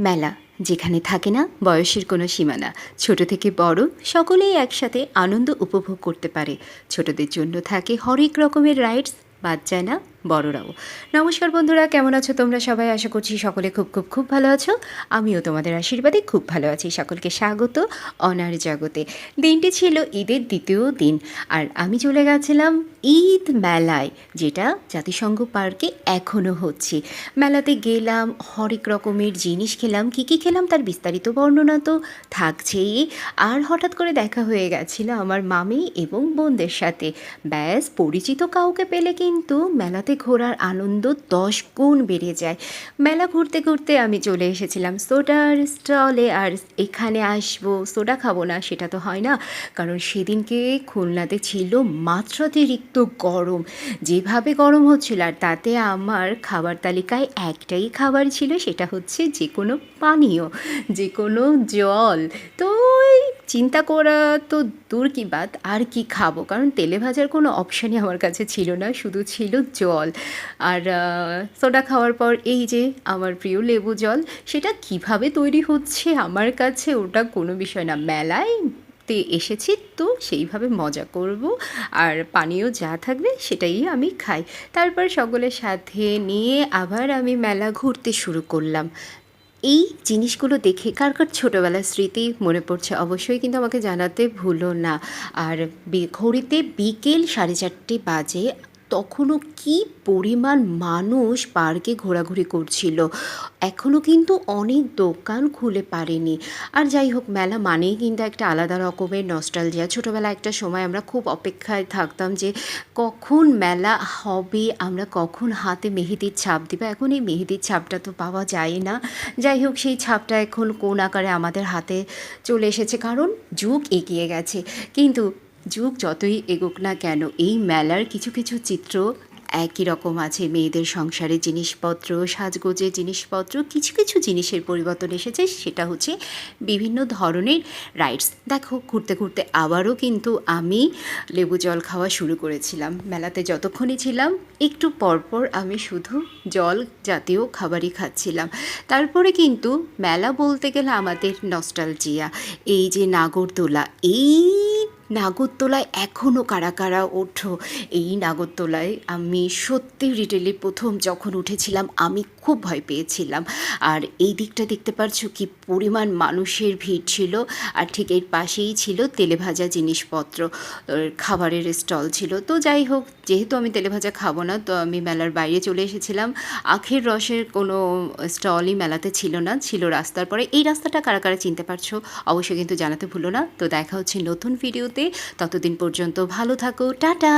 মেলা, যেখানে থাকে না বয়সের কোনো সীমানা। ছোট থেকে বড় সকলেই একসাথে আনন্দ উপভোগ করতে পারে। ছোটদের জন্য থাকে হরেক রকমের রাইডস বাচ্চা না বড়রাও। নমস্কার বন্ধুরা, কেমন আছো তোমরা সবাই? আশা করছি সকলে খুব খুব খুব ভালো আছো। আমিও তোমাদের আশীর্বাদে খুব ভালো আছি। সকলকে স্বাগত অনার জগতে। দিনটি ছিল ঈদের দ্বিতীয় দিন আর আমি চলে গেছিলাম ঈদ মেলায়, যেটা জাতিসংঘ পার্কে এখনও হচ্ছে। মেলাতে গেলাম, হরেক রকমের জিনিস খেলাম। কী কী খেলাম তার বিস্তারিত বর্ণনা তো থাকছেই। আর হঠাৎ করে দেখা হয়ে গেছিল আমার মামি এবং বোনদের সাথে। ব্যাস, পরিচিত কাউকে পেলে কিন্তু মেলাতে ঘোরার আনন্দ দশ গুণ বেড়ে যায়। মেলা ঘুরতে ঘুরতে আমি চলে এসেছিলাম। সোডার স্টলে আর এখানে আসব, সোডা খাব না, সেটা তো হয় না। কারণ সেদিনকে খুলনাতে ছিল মাত্রাতিরিক্ত গরম। যেভাবে গরম হচ্ছিল আর তাতে আমার খাবার তালিকায় একটাই খাবার ছিল, সেটা হচ্ছে যে কোনো পানীয়, যে কোনো জল। তো চিন্তা করা তো দূর কি বাদ আর কি খাব? কারণ তেলে ভাজার কোনো অপশানই আমার কাছে ছিল না, শুধু ছিল জল। আর সোডা খাওয়ার পর এই যে আমার প্রিয় লেবু জল, সেটা কীভাবে তৈরি হচ্ছে আমার কাছে ওটা কোনো বিষয় না। মেলায় তে এসেছি তো সেইভাবে মজা করব, আর পানীয় যা থাকবে সেটাই আমি খাই। তারপর সকলের সাথে নিয়ে আবার আমি মেলা ঘুরতে শুরু করলাম। এই জিনিসগুলো দেখে কার কার ছোটোবেলার স্মৃতি মনে পড়ছে অবশ্যই কিন্তু আমাকে জানাতে ভুলো না। আর ঘড়িতে বিকেল সাড়ে চারটে বাজে তখনও কি পরিমাণ মানুষ পার্কে ঘোরাঘুরি করছিল? এখনও কিন্তু অনেক দোকান খুলে পারেনি। আর যাই হোক, মেলা মানেই কিন্তু একটা আলাদা রকমের নস্টালজিয়া ছোটোবেলা একটা সময় আমরা খুব অপেক্ষায় থাকতাম যে, কখন মেলা হবে, আমরা কখন হাতে মেহেদির ছাপ দিব? এখন এই মেহেদির ছাপটা তো পাওয়া যায় না। যাই হোক, সেই ছাপটা এখন কোন আকারে আমাদের হাতে চলে এসেছে? কারণ যুগ এগিয়ে গেছে। কিন্তু যুগ যতই এগোক না কেন, এই মেলার কিছু কিছু চিত্র একই রকম আছে। মেয়েদের সংসারের জিনিসপত্র সাজগোজের জিনিসপত্র, কিছু কিছু জিনিসের পরিবর্তন এসেছে, সেটা হচ্ছে বিভিন্ন ধরনের রাইডস দেখো, ঘুরতে ঘুরতে আবারও কিন্তু আমি লেবু জল খাওয়া শুরু করেছিলাম। মেলাতে যতক্ষণই ছিলাম, একটু পরপর আমি শুধু জল জাতীয় খাবারই খাচ্ছিলাম। তারপরে কিন্তু মেলা বলতে গেলে আমাদের নস্টালজিয়া এই যে নাগরদোলা, এই নাগরদোলায় এখনও কারা কারা ওঠো? এই নাগরতলায় আমি সত্যি রিটেলে প্রথম যখন উঠেছিলাম, আমি খুব ভয় পেয়েছিলাম। আর এই দিকটা দেখতে পারছ কি পরিমাণ মানুষের ভিড় ছিল। আর ঠিক এর পাশেই ছিল তেলে ভাজা জিনিসপত্র খাবারের স্টল ছিল। তো যাই হোক, যেহেতু আমি তেলে ভাজা খাব না, তো আমি মেলার বাইরে চলে এসেছিলাম। আখের রসের কোনো স্টলই মেলাতে ছিল না, ছিল রাস্তার পরে। এই রাস্তাটা কারা কারা চিনতে পারছ অবশ্যই কিন্তু জানাতে ভুলো না। তো দেখা হচ্ছে নতুন ততদিন পর্যন্ত ভালো থাকো। টাটা!